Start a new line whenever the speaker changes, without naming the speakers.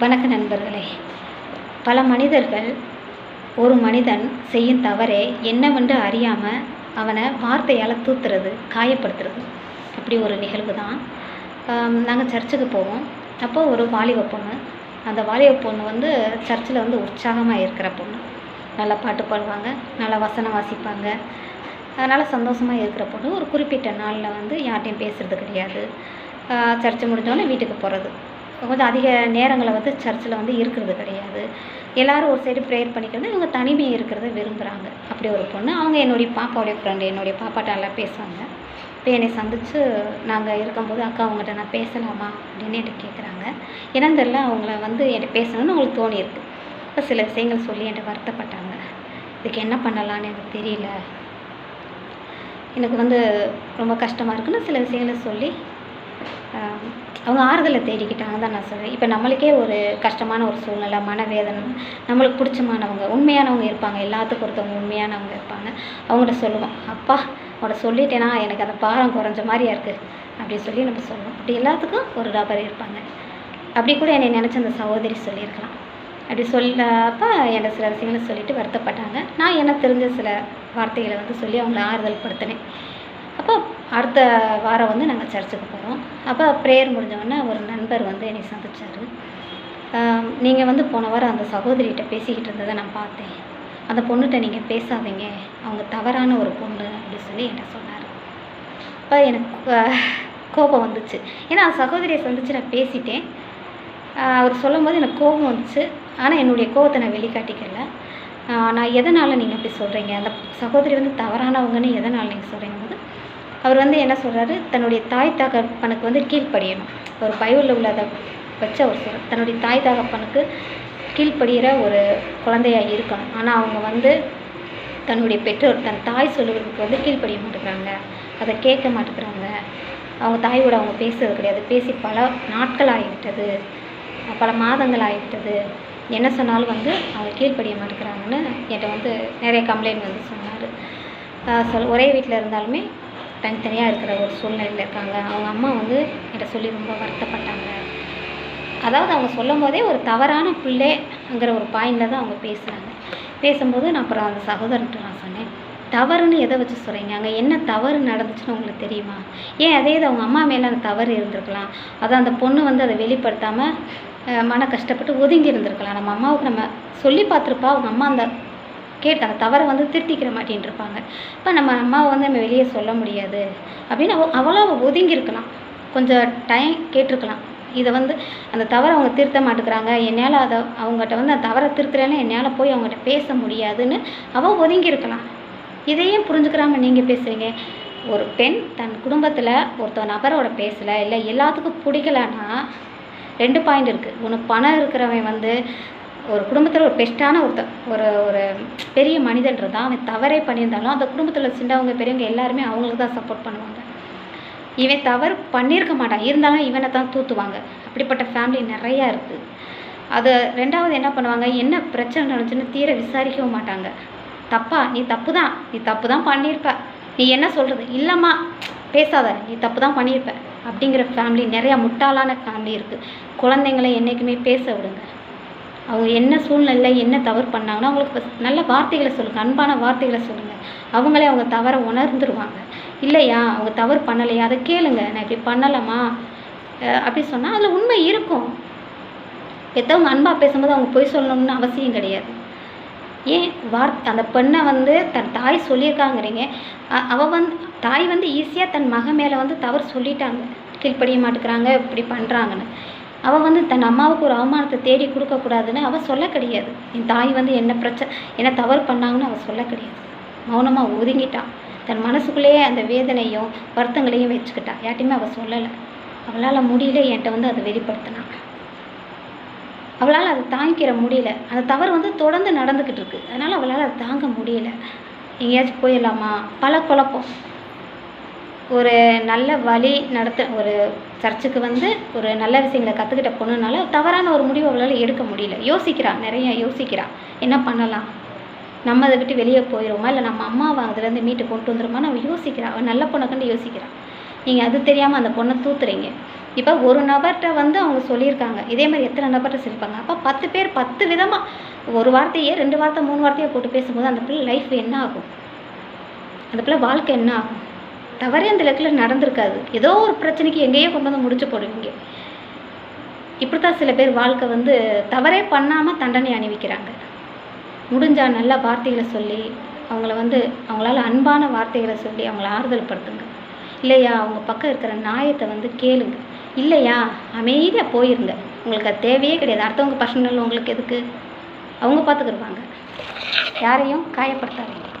வணக்க நண்பர்களே. பல மனிதர்கள் ஒரு மனிதன் செய்யும் தவறே என்னவென்று அறியாமல் அவனை வார்த்தையால் தூத்துறது காயப்படுத்துறது. அப்படி ஒரு நிகழ்வு தான் நாங்கள் சர்ச்சுக்கு போவோம். அப்போது ஒரு வாலிப பொண்ணு அந்த வாலிப பொண்ணு வந்து சர்ச்சில் வந்து உற்சாகமாக இருக்கிற பொண்ணு. நல்லா பாட்டு பாடுவாங்க நல்லா வசனம் வாசிப்பாங்க. அதனால் சந்தோஷமாக இருக்கிற பொண்ணு. ஒரு குறிப்பிட்ட நாளில் வந்து யார்கிட்டையும் பேசுகிறது கிடையாது. சர்ச்சை முடிஞ்சோடனே வீட்டுக்கு போகிறது கொஞ்சம் அதிக நேரங்களை வந்து சர்ச்சில் வந்து இருக்கிறது கிடையாது. எல்லோரும் ஒரு சைடு ப்ரேயர் பண்ணிக்கிறது இவங்க தனிமையாக இருக்கிறத விரும்புகிறாங்க அப்படி ஒரு பொண்ணு. அவங்க என்னுடைய பாப்பாவுடைய ஃப்ரெண்டு என்னுடைய பாப்பாட்ட நல்லா பேசுவாங்க. இப்போ என்னை சந்தித்து நாங்கள் இருக்கும்போது அக்கா அவங்ககிட்ட நான் பேசலாமா? அப்படின்னு என்கிட்ட கேட்குறாங்க என்னன்னு தெரில அவங்கள வந்து என்கிட்ட பேசணும்னு அவங்களுக்கு தோணியிருக்கு. இப்போ சில விஷயங்கள் சொல்லி என்கிட்ட வருத்தப்பட்டாங்க. இதுக்கு என்ன பண்ணலான்னு எனக்கு தெரியல. எனக்கு வந்து ரொம்ப கஷ்டமாக இருக்குன்னு சில விஷயங்களை சொல்லி அவங்க ஆறுதலை தேடிக்கிட்டாங்க தான் நான் சொல்வேன் இப்போ நம்மளுக்கே ஒரு கஷ்டமான ஒரு சூழ்நிலை மனவேதனை நம்மளுக்கு பிடிச்சமானவங்க உண்மையானவங்க இருப்பாங்க. எல்லாத்துக்கும் ஒருத்தவங்க உண்மையானவங்க இருப்பாங்க. அவங்கள்ட்ட சொல்லுவோம் அப்பா அவங்கள்ட்ட சொல்லிட்டேன்னா எனக்கு அந்த பாரம் குறைஞ்ச மாதிரியா இருக்குது அப்படி சொல்லி நம்ம சொல்லுவோம். அப்படி எல்லாத்துக்கும் ஒரு நபர் இருப்பாங்க. அப்படி கூட என்னை நினச்ச அந்த சகோதரி சொல்லியிருக்கலாம். அப்படி சொல்ல அப்போ என்னை சில விஷயங்களை சொல்லிவிட்டு வருத்தப்பட்டாங்க. நான் எனக்கு தெரிஞ்ச சில வார்த்தைகளை வந்து சொல்லி அவங்கள ஆறுதல் படுத்தினேன் அடுத்த வாரம் வந்து நாங்கள் சர்ச்சுக்கு போகிறோம் அப்போ ப்ரேயர் முடிஞ்சவொடனே ஒரு நண்பர் வந்து என்னை சந்திச்சார். நீங்கள் வந்து போன வாரம் அந்த சகோதரிகிட்ட பேசிக்கிட்டு இருந்ததை நான் பார்த்தேன். அந்த பொண்ணுகிட்ட நீங்கள் பேசாதீங்க. அவங்க தவறான ஒரு பொண்ணு அப்படின்னு சொல்லி என்கிட்ட சொன்னார். அப்போ எனக்கு கோபம் வந்துச்சு. ஏன்னா அந்த சகோதரியை சந்தித்து நான் பேசிட்டேன். அவர் சொல்லும் போது எனக்கு கோபம் வந்துச்சு. ஆனால் என்னுடைய கோபத்தை நான் வெளிக்காட்டிக்கல. நான் எதனால் நீங்கள் அப்படி சொல்கிறீங்க அந்த சகோதரி வந்து தவறானவங்கன்னு எதனால் நீங்கள் சொல்கிறீங்க போது அவர் வந்து என்ன சொல்கிறாரு தன்னுடைய தாய் தகப்பனுக்கு வந்து கீழ்ப்படியணும். ஒரு பைபிளில் உள்ளதை வச்சு அவர் சொல்கிறார் தன்னுடைய தாய் தகப்பனுக்கு கீழ்ப்படுகிற ஒரு குழந்தையாக இருக்கணும். ஆனால் அவங்க வந்து தன்னுடைய பெற்றோர் தன் தாய் சொல்லுவதற்கு வந்து கீழ்ப்படிய மாட்டேங்கிறாங்க. அதை கேட்க மாட்டேங்கிறாங்க. அவங்க தாயோட அவங்க பேசுறது கிடையாது. பேசி பல நாட்கள் ஆகிவிட்டது. பல மாதங்கள் ஆகிவிட்டது. என்ன சொன்னாலும் வந்து அவங்க கீழ்ப்படிய மாட்டேங்கிறாங்கன்னு என்கிட்ட வந்து நிறைய கம்ப்ளைண்ட் வந்து சொன்னார். சொல் ஒரே வீட்டில் இருந்தாலுமே தனித்தனியாக இருக்கிற ஒரு சூழ்நிலையில் இருக்காங்க. அவங்க அம்மா வந்து என்கிட்ட சொல்லி ரொம்ப வருத்தப்பட்டாங்க. அதாவது அவங்க சொல்லும் போதே ஒரு தவறான பிள்ளைங்கிற ஒரு பாயிண்டில் தான் அவங்க பேசுகிறாங்க பேசும்போது நான் அப்புறம் அந்த சகோதரன்ட்டு நான் சொன்னேன் தவறுன்னு எதை வச்சு சொல்கிறீங்க அங்கே என்ன தவறு நடந்துச்சுன்னு உங்களுக்கு தெரியுமா? ஏன் அதே இது அவங்க அம்மா மேலே அந்த தவறு இருந்திருக்கலாம்? அதான் அந்த பொண்ணு வந்து அதை வெளிப்படுத்தாமல் மன கஷ்டப்பட்டு ஒதுங்கி இருந்திருக்கலாம். நம்ம அம்மாவுக்கு நம்ம சொல்லி பார்த்துருப்பா அவங்க அம்மா அந்த கேட்டால் அந்த தவறை வந்து திருத்திக்கிற மாட்டேன் இருப்பாங்க இப்போ நம்ம அம்மாவை வந்து நம்ம வெளியே சொல்ல முடியாது. அப்படின்னு அவ அவளாக அவள் ஒதுங்கியிருக்கலாம். கொஞ்சம் டைம் கேட்டிருக்கலாம். இதை வந்து அந்த தவறை அவங்க திருத்த மாட்டேங்கிறாங்க. என்னால் அதை அவங்ககிட்ட வந்து அந்த தவறை திருத்துறேன்னு என்னால் போய் அவங்ககிட்ட பேச முடியாதுன்னு அவள் ஒதுங்கியிருக்கலாம். இதையும் புரிஞ்சுக்கிறாமல் நீங்கள் பேசுகிறீங்க ஒரு பெண் தன் குடும்பத்தில் ஒருத்த நபரோட பேசலை இல்லை எல்லாத்துக்கும் பிடிக்கலன்னா ரெண்டு பாயிண்ட் இருக்குது ஒன்று பணம் இருக்கிறவன் வந்து ஒரு குடும்பத்தில் ஒரு பெஸ்ட்டான ஒருத்த ஒரு ஒரு பெரிய மனிதன் இருந்தால் அவன் தவறே பண்ணியிருந்தாலும் அந்த குடும்பத்தில் சின்னவங்க பெரியவங்க எல்லாருமே அவங்களுக்கு தான் சப்போர்ட் பண்ணுவாங்க. இவன் தவறு பண்ணியிருக்க மாட்டான். இருந்தாலும் இவனை தான் தூத்துவாங்க. அப்படிப்பட்ட ஃபேமிலி நிறையா இருக்குது அது ரெண்டாவது என்ன பண்ணுவாங்க? என்ன பிரச்சனை நடந்துச்சுன்னு தீர விசாரிக்கவும் மாட்டாங்க. தப்பா? நீ தப்பு தான் நீ தப்பு தான் பண்ணியிருப்ப. நீ என்ன சொல்கிறது இல்லைம்மா பேசாத. நீ தப்பு தான் பண்ணியிருப்ப. அப்படிங்கிற ஃபேமிலி நிறையா முட்டாளான ஃபேமிலி இருக்குது குழந்தைங்களை என்றைக்குமே பேச விடுங்க. அவங்க என்ன சூழ்நிலை என்ன தவறு பண்ணாங்கன்னா அவங்களுக்கு நல்ல வார்த்தைகளை சொல்லுங்கள் அன்பான வார்த்தைகளை சொல்லுங்கள் அவங்களே அவங்க தவறை உணர்ந்துருவாங்க. இல்லையா? அவங்க தவறு பண்ணலையா? அதை கேளுங்க. நான் இப்படி பண்ணலாமா? அப்படி சொன்னால் அதில் உண்மை இருக்கும். பெற்றவங்க அன்பாக பேசும்போது அவங்க பொய் சொல்லணும்னு அவசியம் கிடையாது. ஏன்? வார் அந்த பெண்ணை வந்து தன் தாய் சொல்லியிருக்காங்கிறீங்க. அவள் வந்து தாய் வந்து ஈஸியாக தன் மக மேலே வந்து தவறு சொல்லிட்டாங்க. கீழ்ப்படிய மாட்டேங்கிறாங்க இப்படி பண்ணுறாங்கன்னு அவள் வந்து தன் அம்மாவுக்கு ஒரு அவமானத்தை தேடி கொடுக்கக்கூடாதுன்னு அவள் சொல்ல கிடையாது. என் தாய் வந்து என்ன பிரச்சனை என்ன தவறு பண்ணாங்கன்னு அவள் சொல்ல கிடையாது. மௌனமாக ஒதுங்கிட்டான் தன் மனசுக்குள்ளேயே அந்த வேதனையும் வருத்தங்களையும் வச்சுக்கிட்டா. யார்ட்டையுமே அவள் சொல்லலை. அவளால் முடியல என்கிட்ட வந்து அதை வெளிப்படுத்தினான் அவளால் அதை தாங்கிக்கிற முடியல. அந்த தவறு வந்து தொடர்ந்து நடந்துக்கிட்டு இருக்கு. அதனால் அவளால் அதை தாங்க முடியல. எங்கேயாச்சும் போயிடலாமா? பல குழப்பம். ஒரு நல்ல வழி நடத்த ஒரு சர்ச்சுக்கு வந்து ஒரு நல்ல விஷயங்களை கற்றுக்கிட்ட பொண்ணுனால தவறான ஒரு முடிவு அவளால் எடுக்க முடியல. யோசிக்கிறா நிறைய யோசிக்கிறா. என்ன பண்ணலாம்? நம்ம அதை விட்டு வெளியே போயிடுவோமா இல்லை நம்ம அம்மாவை அதுலேருந்து மீட்டு கொண்டு வந்துருமா? அவள் யோசிக்கிறா. அவள் நல்ல பொண்ணை கண்டு யோசிக்கிறாள் நீங்கள் அது தெரியாமல் அந்த பொண்ணை தூத்துறீங்க. இப்போ ஒரு நபர்கிட்ட வந்து அவங்க சொல்லியிருக்காங்க. இதே மாதிரி எத்தனை நபர்கிட்ட சொல்லியிருப்பாங்க? அப்போ பத்து பேர் பத்து விதமாக ஒரு வார்த்தையே ரெண்டு வார்த்தை மூணு வார்த்தையை போட்டு பேசும்போது அந்த பிள்ளை லைஃப் என்ன ஆகும்? அந்த பிள்ளை வாழ்க்கை என்ன ஆகும்? தவறே அந்த லெக்கில் நடந்திருக்காது. ஏதோ ஒரு பிரச்சனைக்கு எங்கேயோ கொண்டு வந்து முடிச்சு போடுவீங்க. இப்படி தான் சில பேர் வாழ்க்கை வந்து தவறே பண்ணாமல் தண்டனை அணிவிக்கிறாங்க. முடிஞ்சால் நல்ல வார்த்தைகளை சொல்லி அவங்கள வந்து அவங்களால அன்பான வார்த்தைகளை சொல்லி அவங்கள ஆறுதல் படுத்துங்க இல்லையா அவங்க பக்கம் இருக்கிற நியாயத்தை வந்து கேளுங்க. இல்லையா அமைதியாக போயிருங்க. உங்களுக்கு அது தேவையே கிடையாது. அடுத்தவங்க பர்சனல் உங்களுக்கு எதுக்கு? அவங்க பார்த்துக்கிடுவாங்க யாரையும் காயப்படுத்தாதீங்க.